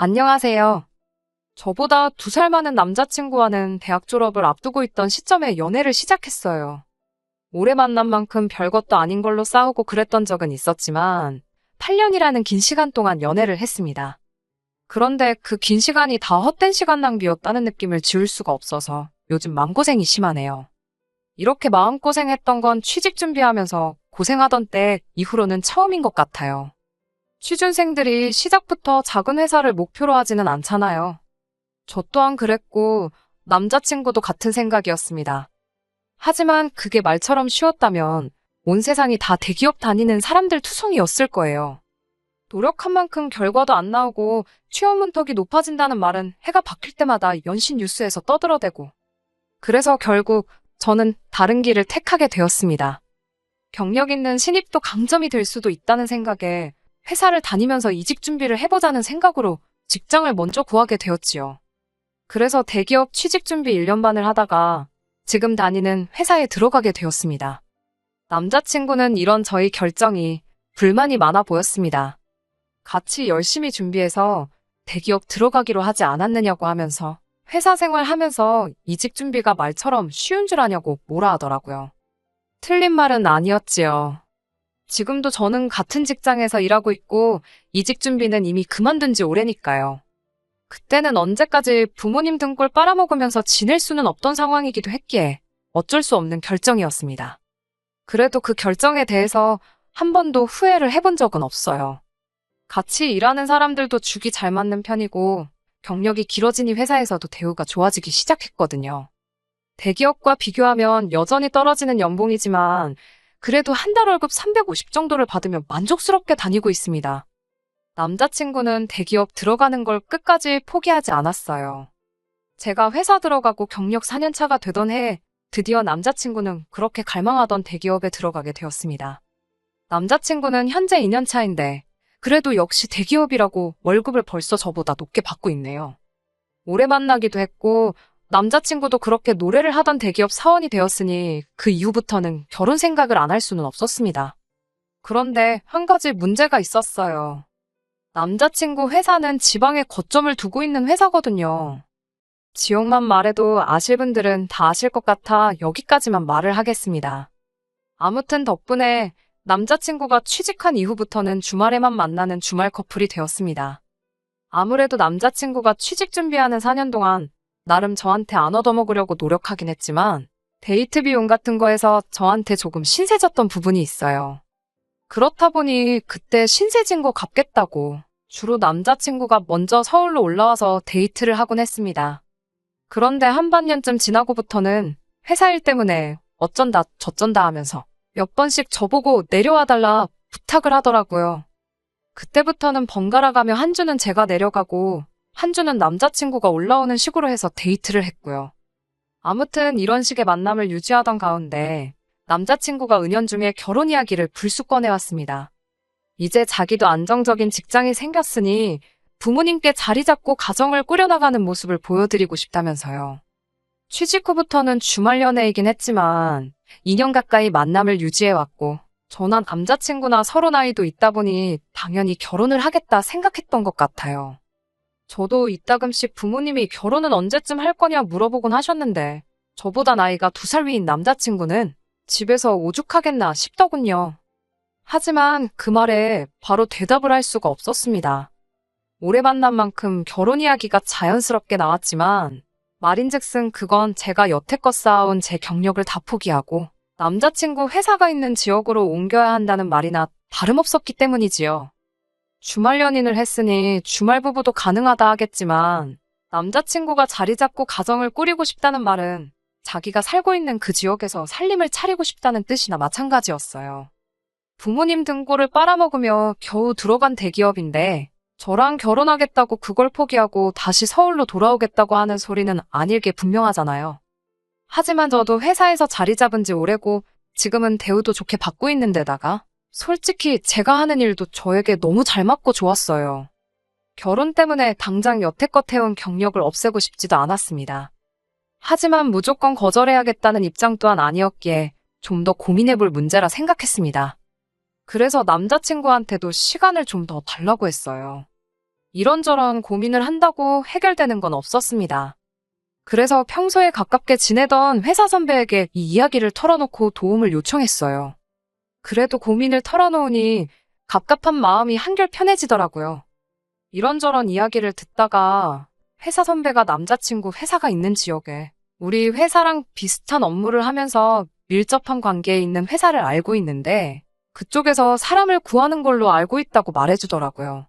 안녕하세요. 저보다 두 살 많은 남자친구와는 대학 졸업을 앞두고 있던 시점에 연애를 시작했어요. 오래 만난 만큼 별것도 아닌 걸로 싸우고 그랬던 적은 있었지만 8년이라는 긴 시간 동안 연애를 했습니다. 그런데 그 긴 시간이 다 헛된 시간 낭비였다는 느낌을 지울 수가 없어서 요즘 마음고생이 심하네요. 이렇게 마음고생했던 건 취직 준비하면서 고생하던 때 이후로는 처음인 것 같아요. 취준생들이 시작부터 작은 회사를 목표로 하지는 않잖아요. 저 또한 그랬고 남자친구도 같은 생각이었습니다. 하지만 그게 말처럼 쉬웠다면 온 세상이 다 대기업 다니는 사람들 투성이었을 거예요. 노력한 만큼 결과도 안 나오고 취업 문턱이 높아진다는 말은 해가 바뀔 때마다 연신 뉴스에서 떠들어대고. 그래서 결국 저는 다른 길을 택하게 되었습니다. 경력 있는 신입도 강점이 될 수도 있다는 생각에 회사를 다니면서 이직 준비를 해보자는 생각으로 직장을 먼저 구하게 되었지요. 그래서 대기업 취직 준비 1년 반을 하다가 지금 다니는 회사에 들어가게 되었습니다. 남자친구는 이런 저희 결정이 불만이 많아 보였습니다. 같이 열심히 준비해서 대기업 들어가기로 하지 않았느냐고 하면서 회사 생활 하면서 이직 준비가 말처럼 쉬운 줄 아냐고 뭐라 하더라고요. 틀린 말은 아니었지요. 지금도 저는 같은 직장에서 일하고 있고 이직 준비는 이미 그만둔 지 오래니까요. 그때는 언제까지 부모님 등골 빨아먹으면서 지낼 수는 없던 상황이기도 했기에 어쩔 수 없는 결정이었습니다. 그래도 그 결정에 대해서 한 번도 후회를 해본 적은 없어요. 같이 일하는 사람들도 죽이 잘 맞는 편이고 경력이 길어지니 회사에서도 대우가 좋아지기 시작했거든요. 대기업과 비교하면 여전히 떨어지는 연봉이지만 그래도 한 달 월급 350 정도를 받으면 만족스럽게 다니고 있습니다. 남자친구는 대기업 들어가는 걸 끝까지 포기하지 않았어요. 제가 회사 들어가고 경력 4년차가 되던 해에 드디어 남자친구는 그렇게 갈망하던 대기업에 들어가게 되었습니다. 남자친구는 현재 2년차인데 그래도 역시 대기업이라고 월급을 벌써 저보다 높게 받고 있네요. 오래 만나기도 했고 남자친구도 그렇게 노래를 하던 대기업 사원이 되었으니 그 이후부터는 결혼 생각을 안 할 수는 없었습니다. 그런데 한 가지 문제가 있었어요. 남자친구 회사는 지방에 거점을 두고 있는 회사거든요. 지역만 말해도 아실 분들은 다 아실 것 같아 여기까지만 말을 하겠습니다. 아무튼 덕분에 남자친구가 취직한 이후부터는 주말에만 만나는 주말 커플이 되었습니다. 아무래도 남자친구가 취직 준비하는 4년 동안 나름 저한테 안 얻어먹으려고 노력하긴 했지만 데이트 비용 같은 거에서 저한테 조금 신세졌던 부분이 있어요. 그렇다 보니 그때 신세진 거 갚겠다고 주로 남자친구가 먼저 서울로 올라와서 데이트를 하곤 했습니다. 그런데 한 반년쯤 지나고부터는 회사 일 때문에 어쩐다 저쩐다 하면서 몇 번씩 저보고 내려와 달라 부탁을 하더라고요. 그때부터는 번갈아 가며 한 주는 제가 내려가고 한 주는 남자친구가 올라오는 식으로 해서 데이트를 했고요. 아무튼 이런 식의 만남을 유지하던 가운데 남자친구가 은연중에 결혼 이야기를 불쑥 꺼내왔습니다. 이제 자기도 안정적인 직장이 생겼으니 부모님께 자리 잡고 가정을 꾸려나가는 모습을 보여드리고 싶다면서요. 취직 후부터는 주말 연애이긴 했지만 2년 가까이 만남을 유지해왔고 저나 남자친구나 서로 나이도 있다 보니 당연히 결혼을 하겠다 생각했던 것 같아요. 저도 이따금씩 부모님이 결혼은 언제쯤 할 거냐 물어보곤 하셨는데 저보다 나이가 두 살 위인 남자친구는 집에서 오죽하겠나 싶더군요. 하지만 그 말에 바로 대답을 할 수가 없었습니다. 오래 만난 만큼 결혼 이야기가 자연스럽게 나왔지만 말인즉슨 그건 제가 여태껏 쌓아온 제 경력을 다 포기하고 남자친구 회사가 있는 지역으로 옮겨야 한다는 말이나 다름없었기 때문이지요. 주말 연인을 했으니 주말 부부도 가능하다 하겠지만 남자친구가 자리 잡고 가정을 꾸리고 싶다는 말은 자기가 살고 있는 그 지역에서 살림을 차리고 싶다는 뜻이나 마찬가지였어요. 부모님 등골을 빨아먹으며 겨우 들어간 대기업인데 저랑 결혼하겠다고 그걸 포기하고 다시 서울로 돌아오겠다고 하는 소리는 아닐 게 분명하잖아요. 하지만 저도 회사에서 자리 잡은 지 오래고 지금은 대우도 좋게 받고 있는 데다가 솔직히 제가 하는 일도 저에게 너무 잘 맞고 좋았어요. 결혼 때문에 당장 여태껏 해온 경력을 없애고 싶지도 않았습니다. 하지만 무조건 거절해야겠다는 입장 또한 아니었기에 좀 더 고민해볼 문제라 생각했습니다. 그래서 남자친구한테도 시간을 좀 더 달라고 했어요. 이런저런 고민을 한다고 해결되는 건 없었습니다. 그래서 평소에 가깝게 지내던 회사 선배에게 이 이야기를 털어놓고 도움을 요청했어요. 그래도 고민을 털어놓으니 갑갑한 마음이 한결 편해지더라고요. 이런저런 이야기를 듣다가 회사 선배가 남자친구 회사가 있는 지역에 우리 회사랑 비슷한 업무를 하면서 밀접한 관계에 있는 회사를 알고 있는데 그쪽에서 사람을 구하는 걸로 알고 있다고 말해주더라고요.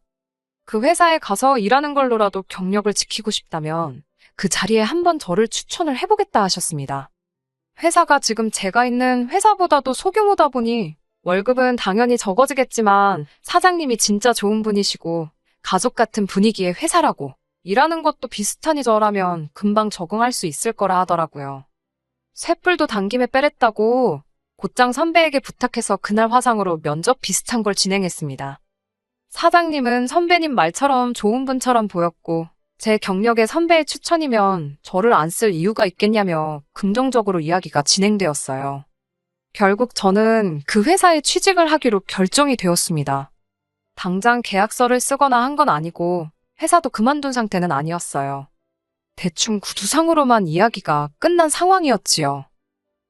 그 회사에 가서 일하는 걸로라도 경력을 지키고 싶다면 그 자리에 한번 저를 추천을 해보겠다 하셨습니다. 회사가 지금 제가 있는 회사보다도 소규모다 보니 월급은 당연히 적어지겠지만 사장님이 진짜 좋은 분이시고 가족 같은 분위기의 회사라고 일하는 것도 비슷하니 저라면 금방 적응할 수 있을 거라 하더라고요. 쇳불도 당김에 빼랬다고 곧장 선배에게 부탁해서 그날 화상으로 면접 비슷한 걸 진행했습니다. 사장님은 선배님 말처럼 좋은 분처럼 보였고 제 경력에 선배의 추천이면 저를 안 쓸 이유가 있겠냐며 긍정적으로 이야기가 진행되었어요. 결국 저는 그 회사에 취직을 하기로 결정이 되었습니다. 당장 계약서를 쓰거나 한 건 아니고 회사도 그만둔 상태는 아니었어요. 대충 구두상으로만 이야기가 끝난 상황이었지요.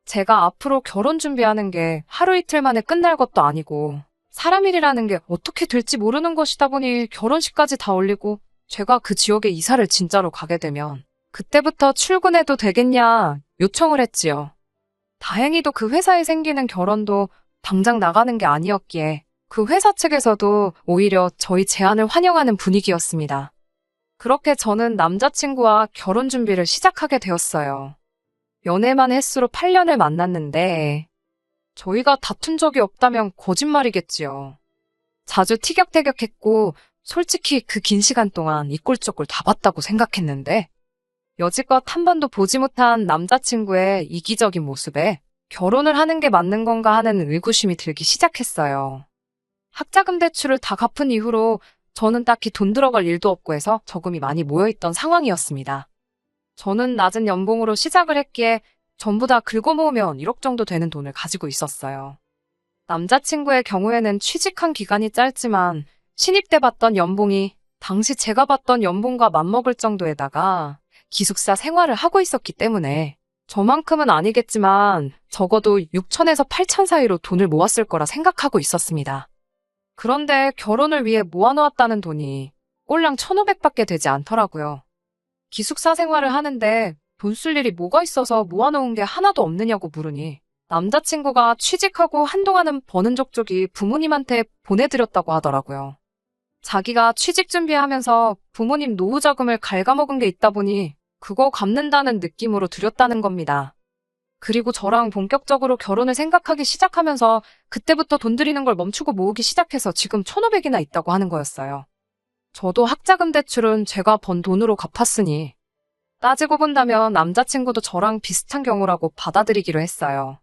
제가 앞으로 결혼 준비하는 게 하루 이틀 만에 끝날 것도 아니고 사람 일이라는 게 어떻게 될지 모르는 것이다 보니 결혼식까지 다 올리고 제가 그 지역에 이사를 진짜로 가게 되면 그때부터 출근해도 되겠냐 요청을 했지요. 다행히도 그 회사에 생기는 결혼도 당장 나가는 게 아니었기에 그 회사 측에서도 오히려 저희 제안을 환영하는 분위기였습니다. 그렇게 저는 남자친구와 결혼 준비를 시작하게 되었어요. 연애만 횟수로 8년을 만났는데 저희가 다툰 적이 없다면 거짓말이겠지요. 자주 티격태격했고 솔직히 그 긴 시간 동안 이꼴저꼴 다 봤다고 생각했는데 여지껏 한 번도 보지 못한 남자친구의 이기적인 모습에 결혼을 하는 게 맞는 건가 하는 의구심이 들기 시작했어요. 학자금 대출을 다 갚은 이후로 저는 딱히 돈 들어갈 일도 없고 해서 저금이 많이 모여있던 상황이었습니다. 저는 낮은 연봉으로 시작을 했기에 전부 다 긁어 모으면 1억 정도 되는 돈을 가지고 있었어요. 남자친구의 경우에는 취직한 기간이 짧지만 신입 때 받던 연봉이 당시 제가 받던 연봉과 맞먹을 정도에다가 기숙사 생활을 하고 있었기 때문에 저만큼은 아니겠지만 적어도 6천에서 8천 사이로 돈을 모았을 거라 생각하고 있었습니다. 그런데 결혼을 위해 모아놓았다는 돈이 꼴랑 1,500밖에 되지 않더라고요. 기숙사 생활을 하는데 돈 쓸 일이 뭐가 있어서 모아놓은 게 하나도 없느냐고 물으니 남자친구가 취직하고 한동안은 버는 족족이 부모님한테 보내드렸다고 하더라고요. 자기가 취직 준비하면서 부모님 노후 자금을 갉아먹은 게 있다 보니 그거 갚는다는 느낌으로 드렸다는 겁니다. 그리고 저랑 본격적으로 결혼을 생각하기 시작하면서 그때부터 돈 들이는 걸 멈추고 모으기 시작해서 지금 1,500이나 있다고 하는 거였어요. 저도 학자금 대출은 제가 번 돈으로 갚았으니 따지고 본다면 남자친구도 저랑 비슷한 경우라고 받아들이기로 했어요.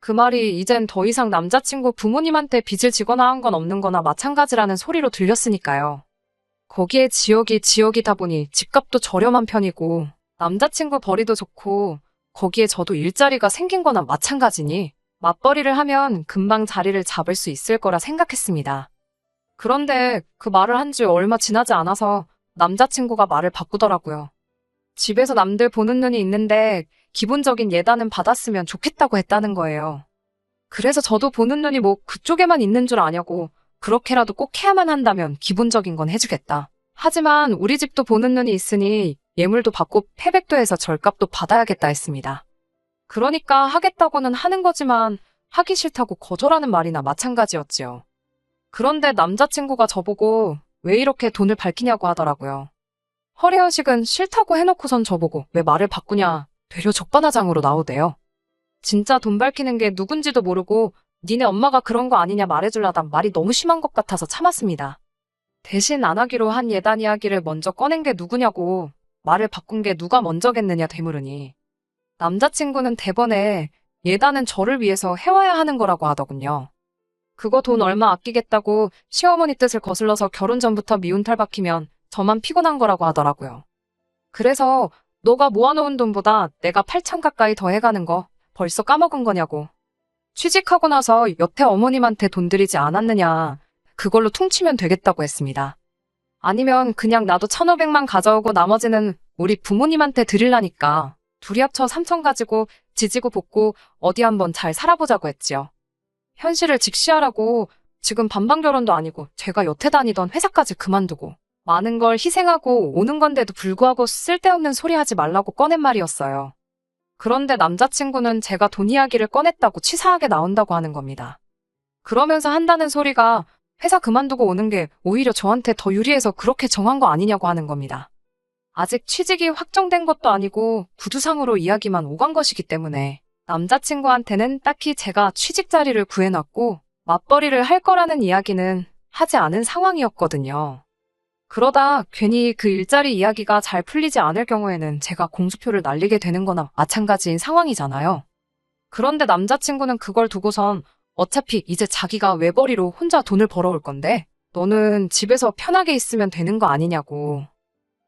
그 말이 이젠 더 이상 남자친구 부모님한테 빚을 지거나 한 건 없는 거나 마찬가지라는 소리로 들렸으니까요. 거기에 지역이 지역이다 보니 집값도 저렴한 편이고 남자친구 벌이도 좋고 거기에 저도 일자리가 생긴 거나 마찬가지니 맞벌이를 하면 금방 자리를 잡을 수 있을 거라 생각했습니다. 그런데 그 말을 한 지 얼마 지나지 않아서 남자친구가 말을 바꾸더라고요. 집에서 남들 보는 눈이 있는데 기본적인 예단은 받았으면 좋겠다고 했다는 거예요. 그래서 저도 보는 눈이 뭐 그쪽에만 있는 줄 아냐고 그렇게라도 꼭 해야만 한다면 기본적인 건 해주겠다. 하지만 우리 집도 보는 눈이 있으니 예물도 받고 패백도 해서 절값도 받아야겠다 했습니다. 그러니까 하겠다고는 하는 거지만 하기 싫다고 거절하는 말이나 마찬가지였지요. 그런데 남자친구가 저보고 왜 이렇게 돈을 밝히냐고 하더라고요. 허례허식은 싫다고 해놓고선 저보고 왜 말을 바꾸냐 되려 적반하장으로 나오대요. 진짜 돈 밝히는 게 누군지도 모르고 니네 엄마가 그런 거 아니냐 말해줄라단 말이 너무 심한 것 같아서 참았습니다. 대신 안 하기로 한 예단 이야기를 먼저 꺼낸 게 누구냐고 말을 바꾼 게 누가 먼저겠느냐 되물으니 남자친구는 대번에 예단은 저를 위해서 해와야 하는 거라고 하더군요. 그거 돈 얼마 아끼겠다고 시어머니 뜻을 거슬러서 결혼 전부터 미운 탈 박히면 저만 피곤한 거라고 하더라고요. 그래서 너가 모아놓은 돈보다 내가 8천 가까이 더 해가는 거 벌써 까먹은 거냐고. 취직하고 나서 여태 어머님한테 돈 들이지 않았느냐. 그걸로 퉁치면 되겠다고 했습니다. 아니면 그냥 나도 1,500만 가져오고 나머지는 우리 부모님한테 드릴라니까. 둘이 합쳐 3천 가지고 지지고 볶고 어디 한번 잘 살아보자고 했지요. 현실을 직시하라고 지금 반반 결혼도 아니고 제가 여태 다니던 회사까지 그만두고 많은 걸 희생하고 오는 건데도 불구하고 쓸데없는 소리 하지 말라고 꺼낸 말이었어요. 그런데 남자친구는 제가 돈 이야기를 꺼냈다고 치사하게 나온다고 하는 겁니다. 그러면서 한다는 소리가 회사 그만두고 오는 게 오히려 저한테 더 유리해서 그렇게 정한 거 아니냐고 하는 겁니다. 아직 취직이 확정된 것도 아니고 구두상으로 이야기만 오간 것이기 때문에 남자친구한테는 딱히 제가 취직 자리를 구해놨고 맞벌이를 할 거라는 이야기는 하지 않은 상황이었거든요. 그러다 괜히 그 일자리 이야기가 잘 풀리지 않을 경우에는 제가 공수표를 날리게 되는 거나 마찬가지인 상황이잖아요. 그런데 남자친구는 그걸 두고선 어차피 이제 자기가 외벌이로 혼자 돈을 벌어올 건데 너는 집에서 편하게 있으면 되는 거 아니냐고.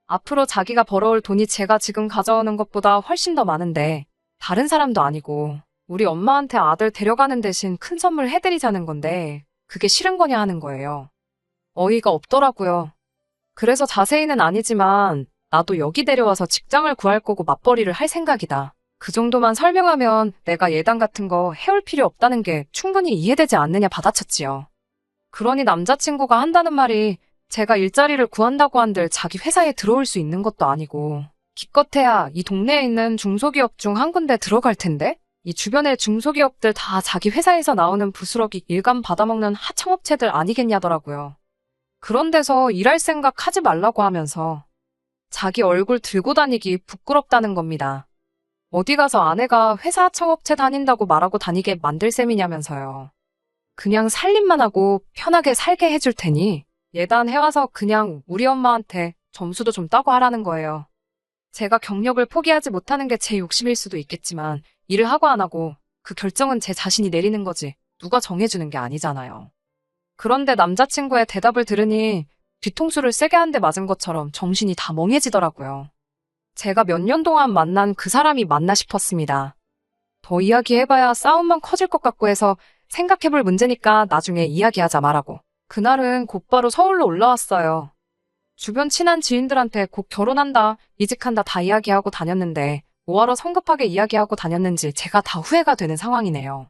앞으로 자기가 벌어올 돈이 제가 지금 가져오는 것보다 훨씬 더 많은데 다른 사람도 아니고 우리 엄마한테 아들 데려가는 대신 큰 선물 해드리자는 건데 그게 싫은 거냐 하는 거예요. 어이가 없더라고요. 그래서 자세히는 아니지만 나도 여기 데려와서 직장을 구할 거고 맞벌이를 할 생각이다. 그 정도만 설명하면 내가 예단 같은 거 해올 필요 없다는 게 충분히 이해되지 않느냐 받아쳤지요. 그러니 남자친구가 한다는 말이 제가 일자리를 구한다고 한들 자기 회사에 들어올 수 있는 것도 아니고 기껏해야 이 동네에 있는 중소기업 중 한 군데 들어갈 텐데 이 주변의 중소기업들 다 자기 회사에서 나오는 부스러기 일감 받아먹는 하청업체들 아니겠냐더라고요. 그런 데서 일할 생각 하지 말라고 하면서 자기 얼굴 들고 다니기 부끄럽다는 겁니다. 어디 가서 아내가 회사 하청업체 다닌다고 말하고 다니게 만들 셈이냐면서요. 그냥 살림만 하고 편하게 살게 해줄 테니 예단해와서 그냥 우리 엄마한테 점수도 좀 따고 하라는 거예요. 제가 경력을 포기하지 못하는 게 제 욕심일 수도 있겠지만 일을 하고 안 하고 그 결정은 제 자신이 내리는 거지 누가 정해주는 게 아니잖아요. 그런데 남자친구의 대답을 들으니 뒤통수를 세게 한 대 맞은 것처럼 정신이 다 멍해지더라고요. 제가 몇 년 동안 만난 그 사람이 맞나 싶었습니다. 더 이야기해봐야 싸움만 커질 것 같고 해서 생각해볼 문제니까 나중에 이야기하자 말하고. 그날은 곧바로 서울로 올라왔어요. 주변 친한 지인들한테 곧 결혼한다, 이직한다 다 이야기하고 다녔는데 뭐하러 성급하게 이야기하고 다녔는지 제가 다 후회가 되는 상황이네요.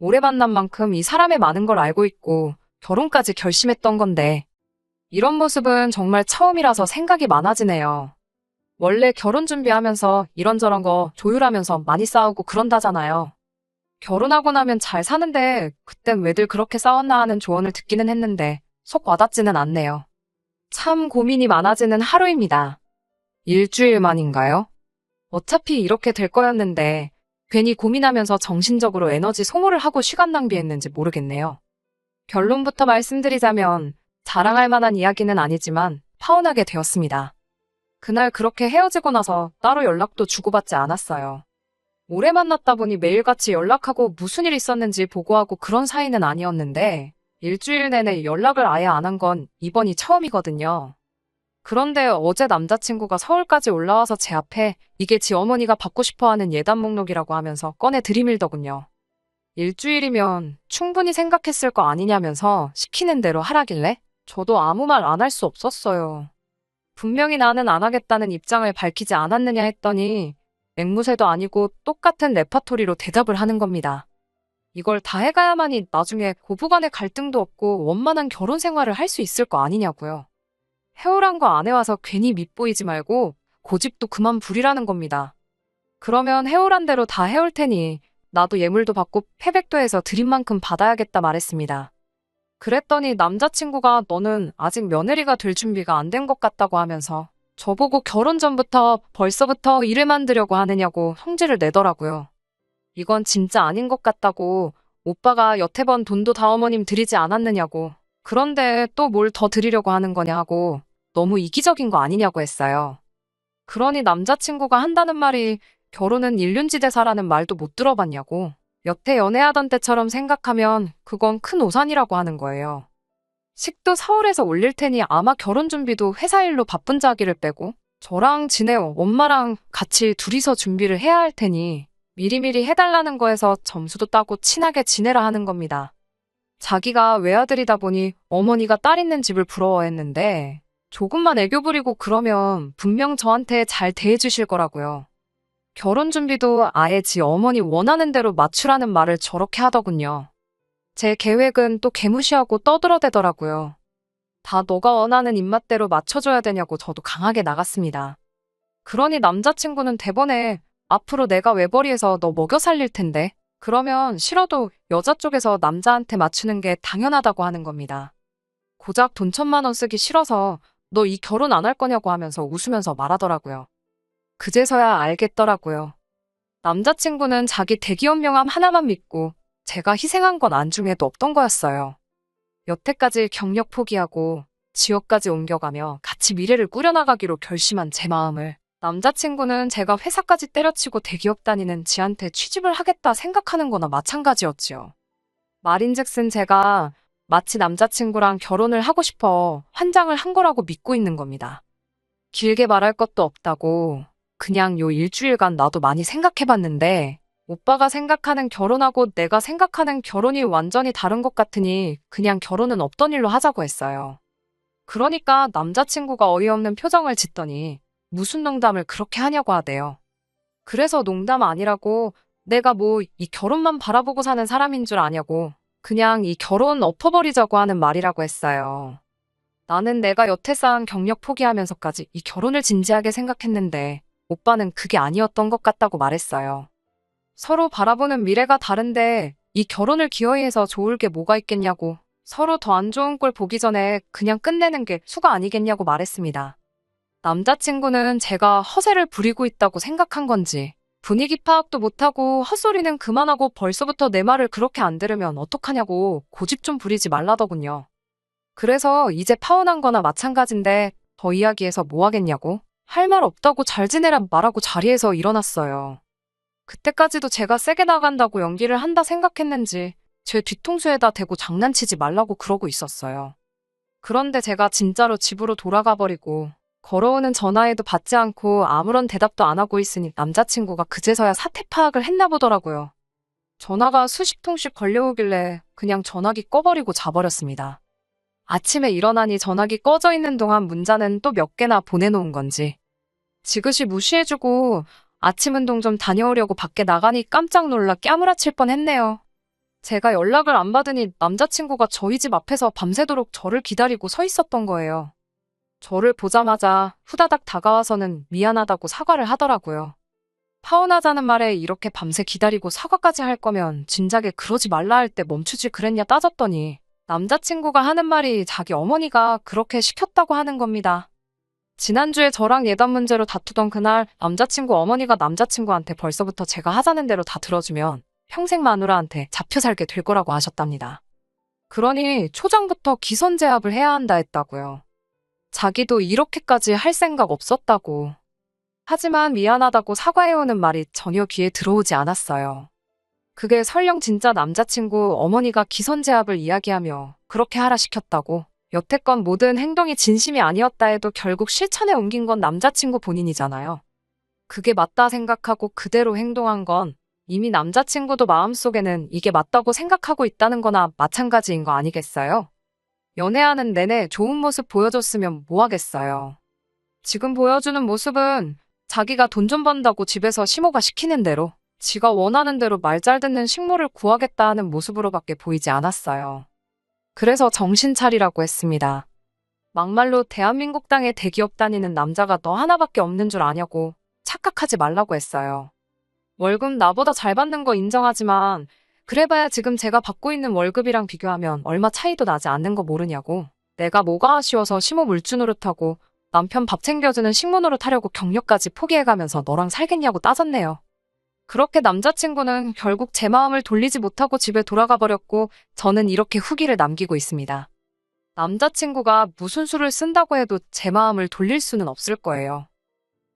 오래 만난 만큼 이 사람의 많은 걸 알고 있고 결혼까지 결심했던 건데 이런 모습은 정말 처음이라서 생각이 많아지네요. 원래 결혼 준비하면서 이런저런 거 조율하면서 많이 싸우고 그런다잖아요. 결혼하고 나면 잘 사는데 그땐 왜들 그렇게 싸웠나 하는 조언을 듣기는 했는데 속 와닿지는 않네요. 참 고민이 많아지는 하루입니다. 일주일 만인가요? 어차피 이렇게 될 거였는데 괜히 고민하면서 정신적으로 에너지 소모를 하고 시간 낭비했는지 모르겠네요. 결론부터 말씀드리자면 자랑할 만한 이야기는 아니지만 파혼하게 되었습니다. 그날 그렇게 헤어지고 나서 따로 연락도 주고받지 않았어요. 오래 만났다 보니 매일같이 연락하고 무슨 일 있었는지 보고하고 그런 사이는 아니었는데 일주일 내내 연락을 아예 안 한 건 이번이 처음이거든요. 그런데 어제 남자친구가 서울까지 올라와서 제 앞에 이게 지 어머니가 받고 싶어 하는 예단 목록이라고 하면서 꺼내 들이밀더군요. 일주일이면 충분히 생각했을 거 아니냐면서 시키는 대로 하라길래 저도 아무 말 안 할 수 없었어요. 분명히 나는 안 하겠다는 입장을 밝히지 않았느냐 했더니 앵무새도 아니고 똑같은 레파토리로 대답을 하는 겁니다. 이걸 다 해가야만이 나중에 고부간의 갈등도 없고 원만한 결혼 생활을 할 수 있을 거 아니냐고요. 해오란 거 안 해와서 괜히 밉보이지 말고 고집도 그만 부리라는 겁니다. 그러면 해오란 대로 다 해올 테니 나도 예물도 받고 패백도 해서 드린 만큼 받아야겠다 말했습니다. 그랬더니 남자친구가 너는 아직 며느리가 될 준비가 안 된 것 같다고 하면서 저보고 결혼 전부터 벌써부터 일을 만들려고 하느냐고 성질을 내더라고요. 이건 진짜 아닌 것 같다고 오빠가 여태 번 돈도 다 어머님 드리지 않았느냐고 그런데 또 뭘 더 드리려고 하는 거냐 하고 너무 이기적인 거 아니냐고 했어요. 그러니 남자친구가 한다는 말이 결혼은 일륜지대사라는 말도 못 들어봤냐고 여태 연애하던 때처럼 생각하면 그건 큰 오산이라고 하는 거예요. 식도 서울에서 올릴 테니 아마 결혼 준비도 회사 일로 바쁜 자기를 빼고 저랑 지네 엄마랑 같이 둘이서 준비를 해야 할 테니 미리미리 해달라는 거에서 점수도 따고 친하게 지내라 하는 겁니다. 자기가 외아들이다 보니 어머니가 딸 있는 집을 부러워했는데 조금만 애교 부리고 그러면 분명 저한테 잘 대해주실 거라고요. 결혼 준비도 아예 지 어머니 원하는 대로 맞추라는 말을 저렇게 하더군요. 제 계획은 또 개무시하고 떠들어대더라고요. 다 너가 원하는 입맛대로 맞춰줘야 되냐고 저도 강하게 나갔습니다. 그러니 남자친구는 대번에 앞으로 내가 외벌이에서 너 먹여 살릴 텐데 그러면 싫어도 여자 쪽에서 남자한테 맞추는 게 당연하다고 하는 겁니다. 고작 돈 천만 원 쓰기 싫어서 너 이 결혼 안 할 거냐고 하면서 웃으면서 말하더라고요. 그제서야 알겠더라고요. 남자친구는 자기 대기업 명함 하나만 믿고 제가 희생한 건 안중에도 없던 거였어요. 여태까지 경력 포기하고 지역까지 옮겨가며 같이 미래를 꾸려나가기로 결심한 제 마음을 남자친구는 제가 회사까지 때려치고 대기업 다니는 지한테 취직을 하겠다 생각하는 거나 마찬가지였지요. 말인즉슨 제가 마치 남자친구랑 결혼을 하고 싶어 환장을 한 거라고 믿고 있는 겁니다. 길게 말할 것도 없다고 그냥 요 일주일간 나도 많이 생각해봤는데 오빠가 생각하는 결혼하고 내가 생각하는 결혼이 완전히 다른 것 같으니 그냥 결혼은 없던 일로 하자고 했어요. 그러니까 남자친구가 어이없는 표정을 짓더니 무슨 농담을 그렇게 하냐고 하대요. 그래서 농담 아니라고 내가 뭐 이 결혼만 바라보고 사는 사람인 줄 아냐고 그냥 이 결혼 엎어버리자고 하는 말이라고 했어요. 나는 내가 여태 쌓은 경력 포기하면서까지 이 결혼을 진지하게 생각했는데 오빠는 그게 아니었던 것 같다고 말했어요. 서로 바라보는 미래가 다른데 이 결혼을 기어이 해서 좋을 게 뭐가 있겠냐고 서로 더 안 좋은 꼴 보기 전에 그냥 끝내는 게 수가 아니겠냐고 말했습니다. 남자친구는 제가 허세를 부리고 있다고 생각한 건지 분위기 파악도 못하고 헛소리는 그만하고 벌써부터 내 말을 그렇게 안 들으면 어떡하냐고 고집 좀 부리지 말라더군요. 그래서 이제 파혼한 거나 마찬가지인데 더 이야기해서 뭐 하겠냐고 할 말 없다고 잘 지내라 말하고 자리에서 일어났어요. 그때까지도 제가 세게 나간다고 연기를 한다 생각했는지 제 뒤통수에다 대고 장난치지 말라고 그러고 있었어요. 그런데 제가 진짜로 집으로 돌아가 버리고 걸어오는 전화에도 받지 않고 아무런 대답도 안 하고 있으니 남자친구가 그제서야 사태 파악을 했나 보더라고요. 전화가 수십 통씩 걸려오길래 그냥 전화기 꺼버리고 자버렸습니다. 아침에 일어나니 전화기 꺼져 있는 동안 문자는 또 몇 개나 보내놓은 건지. 지그시 무시해주고 아침 운동 좀 다녀오려고 밖에 나가니 깜짝 놀라 깨무라칠 뻔했네요. 제가 연락을 안 받으니 남자친구가 저희 집 앞에서 밤새도록 저를 기다리고 서 있었던 거예요. 저를 보자마자 후다닥 다가와서는 미안하다고 사과를 하더라고요. 파혼하자는 말에 이렇게 밤새 기다리고 사과까지 할 거면 진작에 그러지 말라 할 때 멈추지 그랬냐 따졌더니 남자친구가 하는 말이 자기 어머니가 그렇게 시켰다고 하는 겁니다. 지난주에 저랑 예단 문제로 다투던 그날 남자친구 어머니가 남자친구한테 벌써부터 제가 하자는 대로 다 들어주면 평생 마누라한테 잡혀 살게 될 거라고 하셨답니다. 그러니 초장부터 기선제압을 해야 한다 했다고요. 자기도 이렇게까지 할 생각 없었다고. 하지만 미안하다고 사과해오는 말이 전혀 귀에 들어오지 않았어요. 그게 설령 진짜 남자친구 어머니가 기선제압을 이야기하며 그렇게 하라 시켰다고 여태껏 모든 행동이 진심이 아니었다 해도 결국 실천에 옮긴 건 남자친구 본인이잖아요. 그게 맞다 생각하고 그대로 행동한 건 이미 남자친구도 마음속에는 이게 맞다고 생각하고 있다는 거나 마찬가지인 거 아니겠어요? 연애하는 내내 좋은 모습 보여줬으면 뭐 하겠어요. 지금 보여주는 모습은 자기가 돈 좀 번다고 집에서 시모가 시키는 대로 지가 원하는 대로 말 잘 듣는 식모를 구하겠다 하는 모습으로밖에 보이지 않았어요. 그래서 정신 차리라고 했습니다. 막말로 대한민국 땅에 대기업 다니는 남자가 너 하나밖에 없는 줄 아냐고 착각하지 말라고 했어요. 월급 나보다 잘 받는 거 인정하지만 그래봐야 지금 제가 받고 있는 월급이랑 비교하면 얼마 차이도 나지 않는 거 모르냐고. 내가 뭐가 아쉬워서 시모 물주 노릇하고 남편 밥 챙겨주는 식모 노릇하려고 경력까지 포기해가면서 너랑 살겠냐고 따졌네요. 그렇게 남자친구는 결국 제 마음을 돌리지 못하고 집에 돌아가 버렸고 저는 이렇게 후기를 남기고 있습니다. 남자친구가 무슨 수를 쓴다고 해도 제 마음을 돌릴 수는 없을 거예요.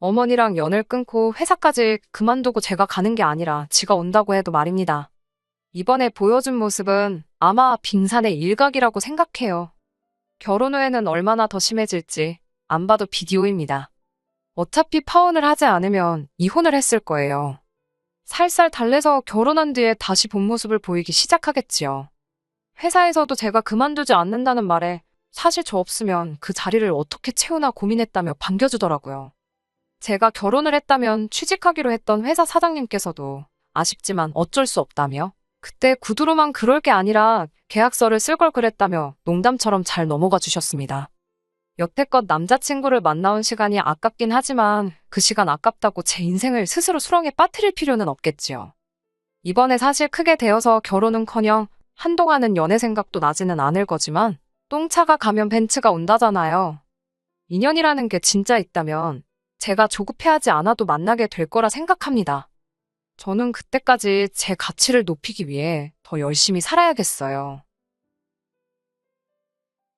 어머니랑 연을 끊고 회사까지 그만두고 제가 가는 게 아니라 지가 온다고 해도 말입니다. 이번에 보여준 모습은 아마 빙산의 일각이라고 생각해요. 결혼 후에는 얼마나 더 심해질지 안 봐도 비디오입니다. 어차피 파혼을 하지 않으면 이혼을 했을 거예요. 살살 달래서 결혼한 뒤에 다시 본 모습을 보이기 시작하겠지요. 회사에서도 제가 그만두지 않는다는 말에 사실 저 없으면 그 자리를 어떻게 채우나 고민했다며 반겨주더라고요. 제가 결혼을 했다면 취직하기로 했던 회사 사장님께서도 아쉽지만 어쩔 수 없다며 그때 구두로만 그럴 게 아니라 계약서를 쓸 걸 그랬다며 농담처럼 잘 넘어가 주셨습니다. 여태껏 남자친구를 만나온 시간이 아깝긴 하지만 그 시간 아깝다고 제 인생을 스스로 수렁에 빠뜨릴 필요는 없겠지요. 이번에 사실 크게 되어서 결혼은커녕 한동안은 연애 생각도 나지는 않을 거지만 똥차가 가면 벤츠가 온다잖아요. 인연이라는 게 진짜 있다면 제가 조급해하지 않아도 만나게 될 거라 생각합니다. 저는 그때까지 제 가치를 높이기 위해 더 열심히 살아야겠어요.